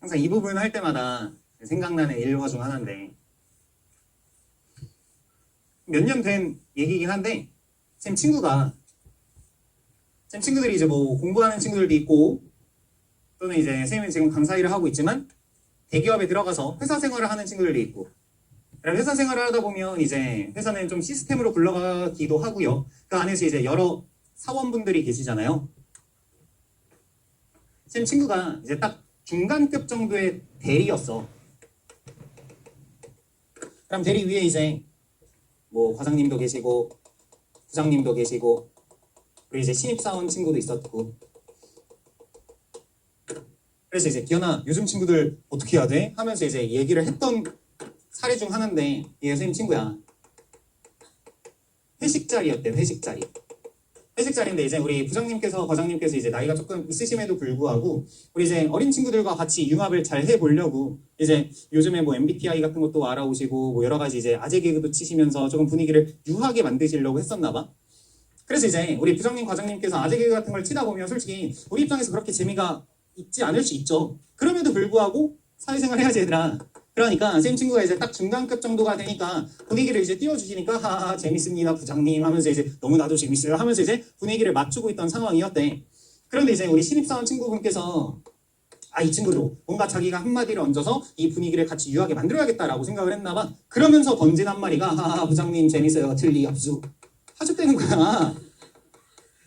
항상 이 부분 할 때마다 생각나는 일화 중 하나인데 몇 년 된 얘기이긴 한데 쌤 친구가 쌤 친구들이 이제 뭐 공부하는 친구들도 있고 또는 이제 쌤이 지금 강사 일을 하고 있지만 대기업에 들어가서 회사 생활을 하는 친구들도 있고 회사 생활을 하다 보면 이제 회사는 좀 시스템으로 굴러가기도 하고요. 그 안에서 이제 여러 사원분들이 계시잖아요. 쌤 친구가 이제 딱 중간급 정도의 대리였어. 그럼 대리 위에 이제 뭐 과장님도 계시고 부장님도 계시고 그리고 이제 신입사원 친구도 있었고 그래서 이제 기현아 요즘 친구들 어떻게 해야 돼? 하면서 이제 얘기를 했던 사례 중 하나인데 얘 선생님 친구야 회식 자리였대 회식 자리 회식 자리인데 이제 우리 부장님께서 과장님께서 이제 나이가 조금 있으심에도 불구하고 우리 이제 어린 친구들과 같이 융합을 잘 해보려고 이제 요즘에 뭐 MBTI 같은 것도 알아오시고 뭐 여러 가지 이제 아재 개그도 치시면서 조금 분위기를 유하게 만드시려고 했었나 봐. 그래서 이제 우리 부장님 과장님께서 아재 개그 같은 걸 치다 보면 솔직히 우리 입장에서 그렇게 재미가 있지 않을 수 있죠. 그럼에도 불구하고 사회생활 해야지 얘들아. 그러니까 쌤 친구가 이제 딱 중간급 정도가 되니까 분위기를 이제 띄워주시니까 하하 재밌습니다 부장님 하면서 이제 너무 나도 재밌어요 하면서 이제 분위기를 맞추고 있던 상황이었대. 그런데 이제 우리 신입사원 친구분께서 아 이 친구도 뭔가 자기가 한마디를 얹어서 이 분위기를 같이 유하게 만들어야겠다라고 생각을 했나 봐. 그러면서 던진 한마디가 하하 부장님 재밌어요 틀리 압수 하셨다는 거야.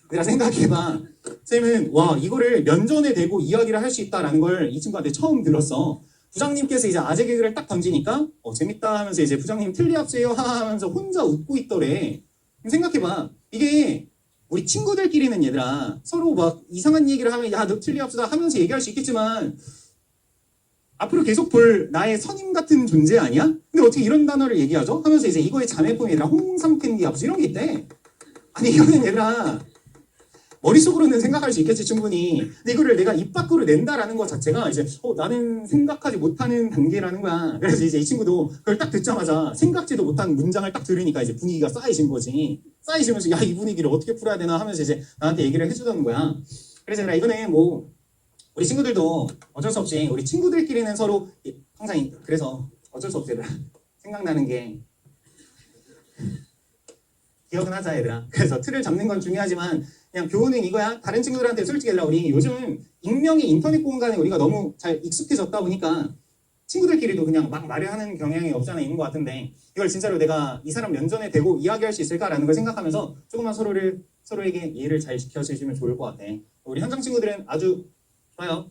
내가 생각해봐. 쌤은 와 이거를 면전에 대고 이야기를 할 수 있다라는 걸 이 친구한테 처음 들었어. 부장님께서 이제 아재 개그를 딱 던지니까 어 재밌다 하면서 이제 부장님 틀리 합세요 하면서 혼자 웃고 있더래. 생각해봐. 이게 우리 친구들끼리는 얘들아 서로 막 이상한 얘기를 하면 야너 틀리 합수다 하면서 얘기할 수 있겠지만 앞으로 계속 볼 나의 선임 같은 존재 아니야? 근데 어떻게 이런 단어를 얘기하죠? 하면서 이제 이거의 자매품이 얘들아 홍삼 캔디 합수 이런 게 있대. 아니 이거는 얘들아 머릿속으로는 생각할 수 있겠지 충분히. 근데 이거를 내가 입 밖으로 낸다라는 것 자체가 이제 어, 나는 생각하지 못하는 단계라는 거야. 그래서 이제 이 친구도 그걸 딱 듣자마자 생각지도 못한 문장을 딱 들으니까 이제 분위기가 쌓이신 거지. 쌓이시면서 야 이 분위기를 어떻게 풀어야 되나 하면서 이제 나한테 얘기를 해주던 거야. 그래서 내가 이거는 뭐 우리 친구들도 어쩔 수 없이 우리 친구들끼리는 서로 이- 항상 이- 그래서 어쩔 수 없이 생각나는 게 기억은 하자 얘들아. 그래서 틀을 잡는 건 중요하지만 그냥 교훈은 이거야. 다른 친구들한테 솔직히 얘들아 우리 요즘 익명의 인터넷 공간에 우리가 너무 잘 익숙해졌다 보니까 친구들끼리도 그냥 막 말을 하는 경향이 없지 않아 있는 것 같은데 이걸 진짜로 내가 이 사람 면전에 대고 이야기할 수 있을까라는 걸 생각하면서 조금만 서로를 서로에게 이해를 잘 지켜주시면 좋을 것 같아. 우리 현장 친구들은 아주 좋아요.